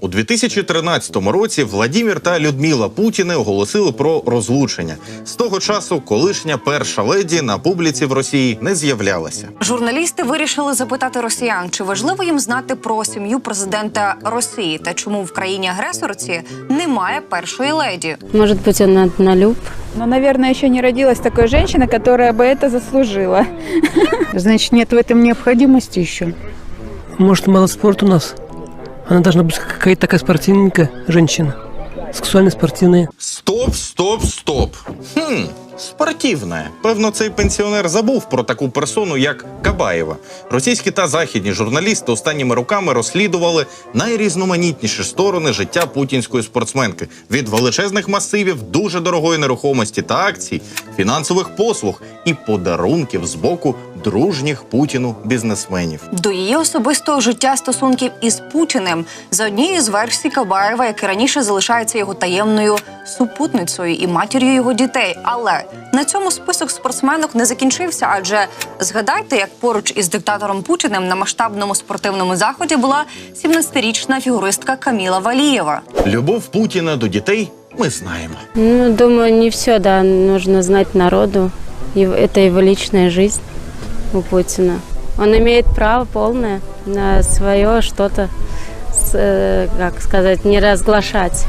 У 2013 році Владімір та Людмила Путіни оголосили про розлучення. З того часу колишня перша леді на публіці в Росії не з'являлася. Журналісти вирішили запитати росіян, чи важливо їм знати про сім'ю президента Росії та чому в країні агресорці немає першої леді. Может быть, он однолюб. Но, наверное, еще не родилась такой женщины, которая бы это заслужила. Значит, нет в этом необходимости еще. Может, мало спорта у нас? Она должна быть какая-то такая спортивненькая женщина. Сексуально спортивная. Стоп, стоп, стоп. Хм, спортивне. Певно, цей пенсіонер забув про таку персону, як Кабаєва. Російські та західні журналісти останніми роками розслідували найрізноманітніші сторони життя путінської спортсменки від величезних масивів дуже дорогої нерухомості та акцій, фінансових послуг і подарунків з боку дружніх Путіну бізнесменів. До її особистого життя стосунків із Путіним за однією з версій Кабаєва, як раніше залишається його таємною супутницею і матір'ю його дітей. Але на цьому список спортсменок не закінчився. Адже згадайте, як поруч із диктатором Путіним на масштабному спортивному заході була 17-річна фігуристка Каміла Валієва. Любов Путіна до дітей ми знаємо. Ну, думаю, не все, да, нужно знать народу. И это его личная жизнь у Путина. Он имеет право полное на свое что-то, с, э, как сказать, не разглашать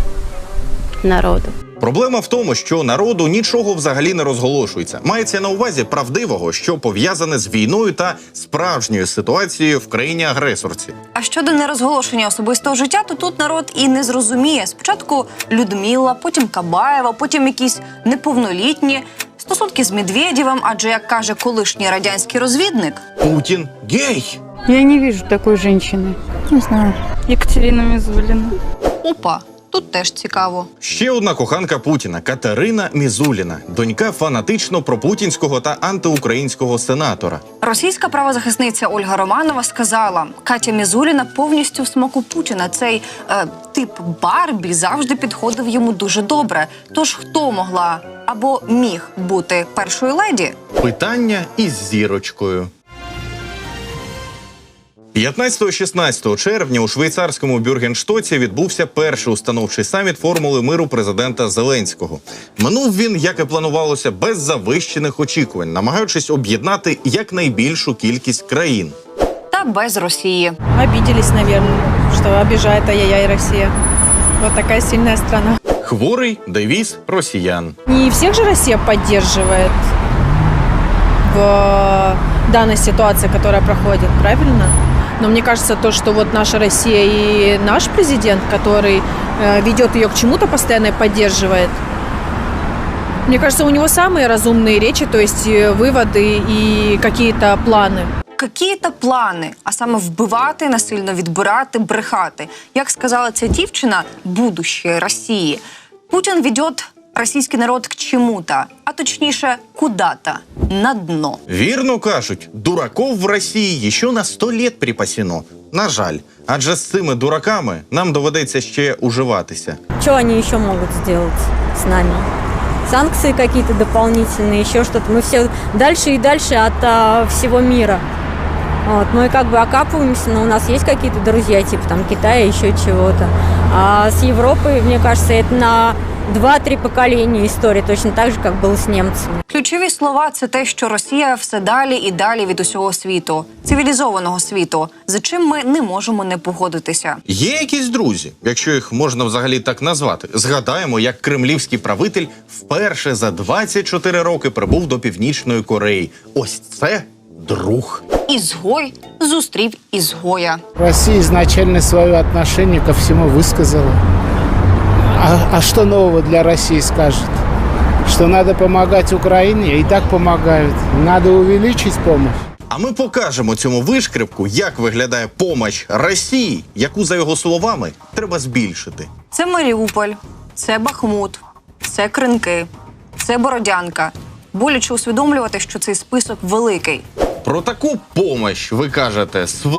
народу. Проблема в тому, що народу нічого взагалі не розголошується. Мається на увазі правдивого, що пов'язане з війною та справжньою ситуацією в країні агресорці. А щодо нерозголошення особистого життя, то тут народ і не зрозуміє. Спочатку Людмила, потім Кабаєва, потім якісь неповнолітні. Стосунки з Медведєвим, адже як каже колишній радянський розвідник, Путін гей. Я не вижу такой женщины. Не знаю. Екатерина Мизулина. опа, тут теж цікаво. Ще одна коханка Путіна Катерина Мізуліна, донька фанатично пропутінського та антиукраїнського сенатора. Російська правозахисниця Ольга Романова сказала: Катя Мізуліна повністю в смаку Путіна. Цей е, тип Барбі завжди підходив йому дуже добре. Тож хто могла або міг бути першою леді? Питання із зірочкою. 15-16 червня у швейцарському Бюргенштоці відбувся перший установчий саміт формули миру президента Зеленського. Минув він, як і планувалося, без завищених очікувань, намагаючись об'єднати якнайбільшу кількість країн. Та без Росії. Обиделись, наверное, что обижает ай-яй-яй Россия. Вот такая сильная страна. Хворий девіз росіян. Не всех же Россия поддерживает в данной ситуации, которая проходит, правильно? Но мне кажется, то, что вот наша Россия и наш президент, который э, ведет ее к чему-то постоянно и поддерживает, мне кажется, у него самые разумные речи, то есть э, выводы и какие-то планы. Які-то плани, а саме вбивати, насильно відбирати, брехати. Як сказала ця дівчина, будущее Росії. Путін ведет російський народ к чему-то, а точніше, куда-то, на дно. Вірно кажуть, дураков в Росії ще на 100 літ припасено. На жаль, адже з цими дураками нам доведеться ще уживатися. Что они еще могут сделать с нами? Санкции какие-то дополнительные, еще что-то. Мы все дальше и дальше от а, всего мира. Вот. Ну и как бы окапываемся, но у нас есть какие-то друзья, типа там Китая, еще чего-то. А с Европой, мне кажется, это на 2-3 поколения истории, точно так же, как было с немцами. Ключові слова це те, що Росія все далі і далі від усього світу, цивілізованого світу, за чим ми не можемо не погодитися. Є якісь друзі, якщо їх можна взагалі так назвати. Згадаємо, як кремлівський правитель вперше за 24 роки прибув до Північної Кореї. Ось це друг. Ізгой зустрів ізгоя. Россия изначально свое отношение ко всему высказала. А, а что нового для России скажет? Что надо помогать Украине? И так помогают. Надо увеличить помощь. А ми покажемо цьому вишкрипку, як виглядає помощь Росії, яку за його словами треба збільшити. Це Маріуполь, це Бахмут, це Кринки, це Бородянка. Боляче усвідомлювати, що цей список великий. Про таку помощь ви кажете св.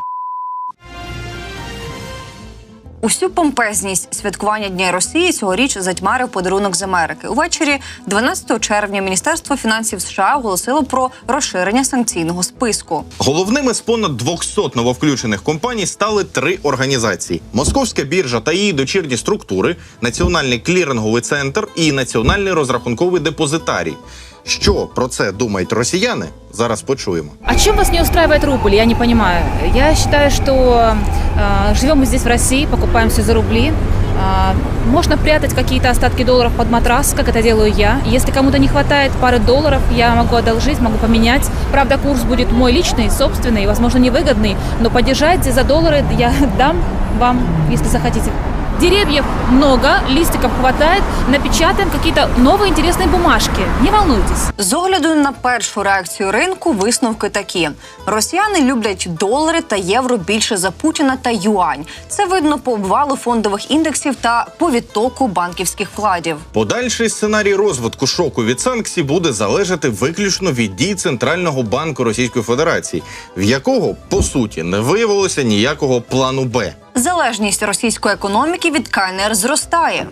Усю помпезність святкування Дня Росії цьогоріч затьмарив подарунок з Америки. Увечері 12 червня Міністерство фінансів США оголосило про розширення санкційного списку. Головними з понад 200 нововключених компаній стали три організації: Московська біржа та її дочірні структури, Національний кліринговий центр і Національний розрахунковий депозитарій. Що про це думають росіяни? Зараз почуємо. А чем вас не устраивает рубль? Я не понимаю. Я считаю, что э, живем мы здесь в России, покупаем все за рубли. А, можно прятать какие-то остатки долларов под матрас, как это делаю я. Если кому-то не хватает пары долларов, я могу одолжить, могу поменять. Правда, курс будет мой личный, собственный, возможно, невыгодный, но поддержать за доллары я дам вам, если захотите. Деревьев много, листиков хватает, напечатаем какие-то новые интересные бумажки. Не волнуйтесь. З огляду на першу реакцію ринку висновки такі: росіяни люблять долари та євро більше за Путіна та юань. Це видно по обвалу фондових індексів та по відтоку банківських вкладів. Подальший сценарій розвитку шоку від санкцій буде залежати виключно від дій Центрального банку Російської Федерації, в якого по суті не виявилося ніякого плану Б. Залежність російської економіки від КНР зростає.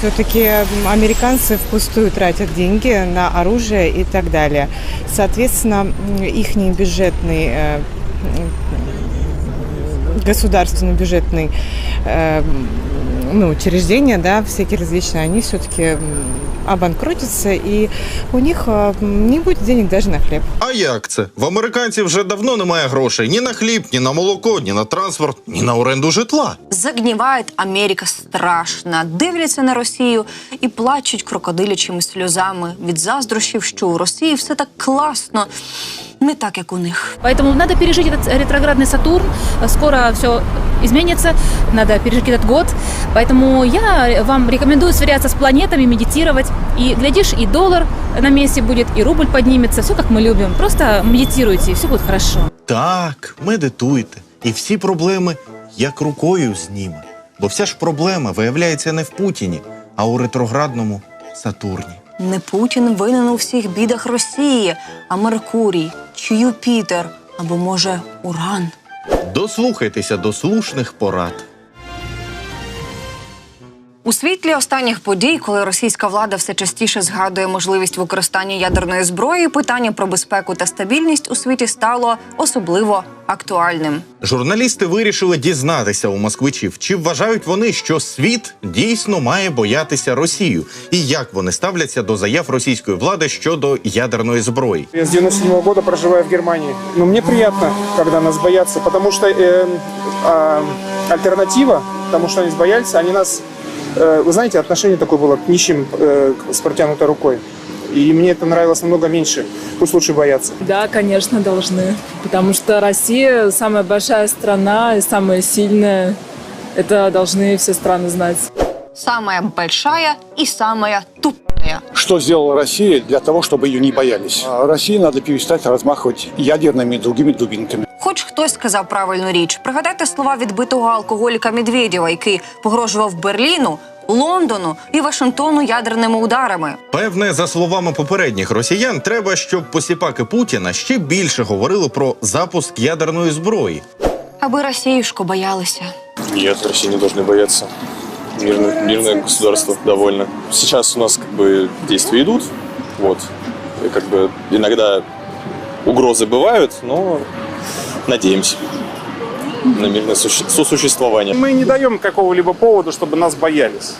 Все-таки американцы впустую тратят деньги на оружие и так далее. Соответственно, их бюджетный э, государственный бюджетный э, ну, учреждения, да, всякие различные, они все-таки обанкротятся, и у них не буде денег даже на хліб. А як це? В американців вже давно немає грошей ні на хліб, ні на молоко, ні на транспорт, ні на оренду житла. Загніває Америка страшна, дивляться на Росію і плачуть крокодилячими сльозами від заздрощів, що у Росії все так класно, не так як у них. Поэтому надо пережить этот ретроградный Сатурн. Скоро все изменится, надо пережить этот год. Поэтому я вам рекомендую сверяться с планетами, медитировать. И, глядишь, и доллар на месте будет, и рубль поднимется. Все как мы любим. Просто медитируйте, и все будет хорошо. Так, медитуйте, і всі проблеми як рукою зніме. Бо вся ж проблема виявляється не в Путіні, а у ретроградному Сатурні. Не Путін винен у всіх бідах Росії, а Меркурій чи Юпітер, або може Уран. Дослухайтеся до слушних порад. У світлі останніх подій, коли російська влада все частіше згадує можливість використання ядерної зброї, питання про безпеку та стабільність у світі стало особливо актуальним. Журналісти вирішили дізнатися у москвичів, чи вважають вони, що світ дійсно має боятися Росію, і як вони ставляться до заяв російської влади щодо ядерної зброї. Я с 97 года проживаю в Германии. Но мне приятно, когда нас боятся, потому что э, а, альтернатива тому, что они боялись, они нас... э, вы знаете, отношение такое было к нищим э, с протянутой рукой. И мне это нравилось намного меньше. Пусть лучше боятся. Да, конечно, должны. Потому что Россия самая большая страна и самая сильная. Это должны все страны знать. Самая большая і самая тупая. Что сделала Россия для того, чтобы ее не боялись? А России надо перестать размахивать ядерными и другими дубинками. Хоч хтось сказав правильну річ. Пригадайте слова відбитого алкоголіка Медведєва, який погрожував Берліну, Лондону і Вашингтону ядерними ударами. Певне, за словами попередніх росіян, треба, щоб посіпаки Путіна ще більше говорили про запуск ядерної зброї. Аби Росіюшко боялися. Нет, России не должны бояться. Мирное, мирное государство довольно. Сейчас у нас как бы действия идут, вот. И как бы иногда угрозы бывают, но надеемся на мирное суще- сосуществование. Мы не даем какого-либо повода, чтобы нас боялись.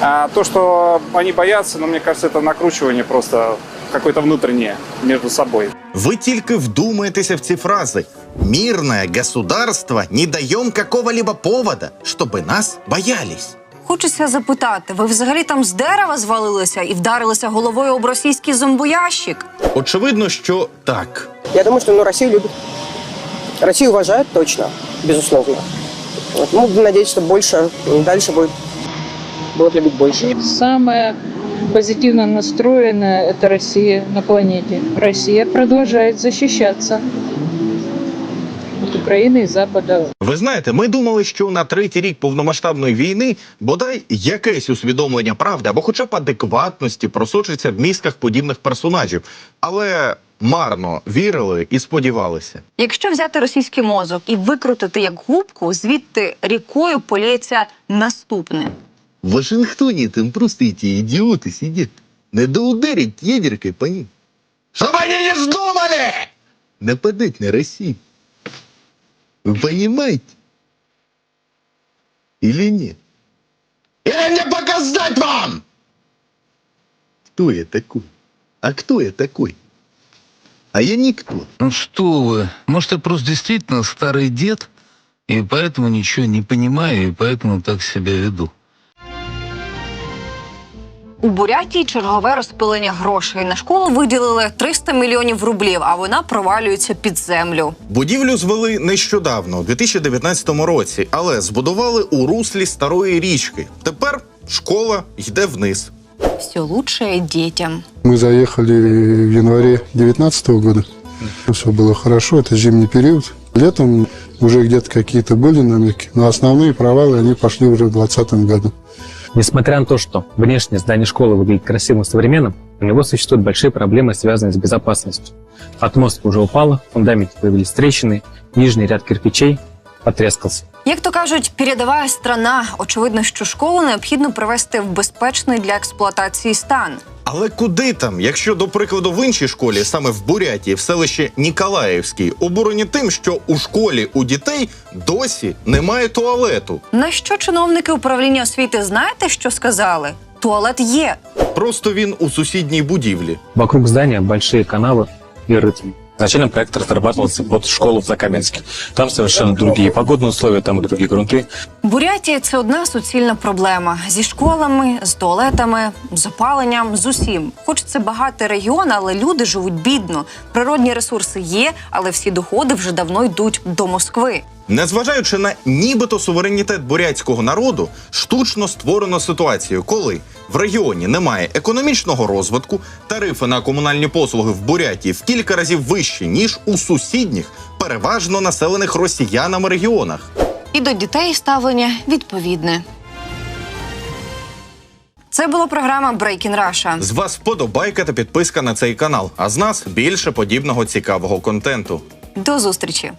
А то, что они боятся, ну, мне кажется, это накручивание просто какое-то внутреннее между собой. Ви тільки вдумайтеся в ці фрази. Мирне государство не даем какого-либо повода, чтобы нас боялись. Хочеться запитати, ви взагалі там з дерева звалилися і вдарилися головою об російський зомбоящик? Очевидно, що так. Я думаю, что ну, Россию любят. Россию уважают точно, безусловно. Вот, ну, надеяться, что больше, дальше будет, будут любить больше. Самая позитивно настроенная – это Россия на планете. Россия продолжает защищаться. Украины и Запада. Ви знаєте, ми думали, що на третій рік повномасштабної війни бодай якесь усвідомлення правди або хоча б адекватності просочиться в мізках подібних персонажів, але марно вірили і сподівалися. Якщо взяти російський мозок і викрутити як губку, звідти рікою поліється наступне. В Вашингтоне там просто эти идиоты сидят. Надо ударить ядеркой по ним. Чтобы они не вздумали нападать на Россию. Вы понимаете? Или нет? Или мне показать вам? Кто я такой? А кто я такой? А я никто. Ну что вы, может, я просто действительно старый дед, и поэтому ничего не понимаю, и поэтому так себя веду. У Бурятії чергове розпилення грошей. На школу виділили 300 мільйонів рублів, а вона провалюється під землю. Будівлю звели нещодавно, у 2019 році, але збудували у руслі старої річки. Тепер школа йде вниз. Все лучше дітям. Мы заехали в январе 2019 года. Все было хорошо, это зимний период. Летом уже где-то какие-то были намеки, но основные провалы, они пошли уже в 2020 году. Несмотря на то, что внешнее здание школы выглядит красивым и современным, у него существуют большие проблемы, связанные с безопасностью. Отмостка уже упала, в фундаменте появились трещины, нижний ряд кирпичей потрескался. Як то кажуть, передова страна. Очевидно, що школу необхідно привести в безпечний для експлуатації стан. Але куди там, якщо, до прикладу, в іншій школі, саме в Бурятії, в селищі Ніколаївській, обурені тим, що у школі у дітей досі немає туалету. На що чиновники управління освіти знаєте, що сказали? Туалет є. Просто він у сусідній будівлі. Вокруг здания большие канавы и рытвины. Изначально проект разрабатывался под школу в Закаменске. Там совершенно другие погодные условия, там и другие грунты. Бурятія це одна суцільна проблема зі школами, з туалетами, з опаленням, з усім. Хоч це багатий регіон, але люди живуть бідно. Природні ресурси є, але всі доходи вже давно йдуть до Москви. Незважаючи на нібито суверенітет бурятського народу, штучно створено ситуацію, коли в регіоні немає економічного розвитку, тарифи на комунальні послуги в Бурятії в кілька разів вищі ніж у сусідніх, переважно населених росіянами регіонах. І до дітей ставлення відповідне. Це була програма Breaking Russia. З вас вподобайка та підписка на цей канал. А з нас більше подібного цікавого контенту. До зустрічі!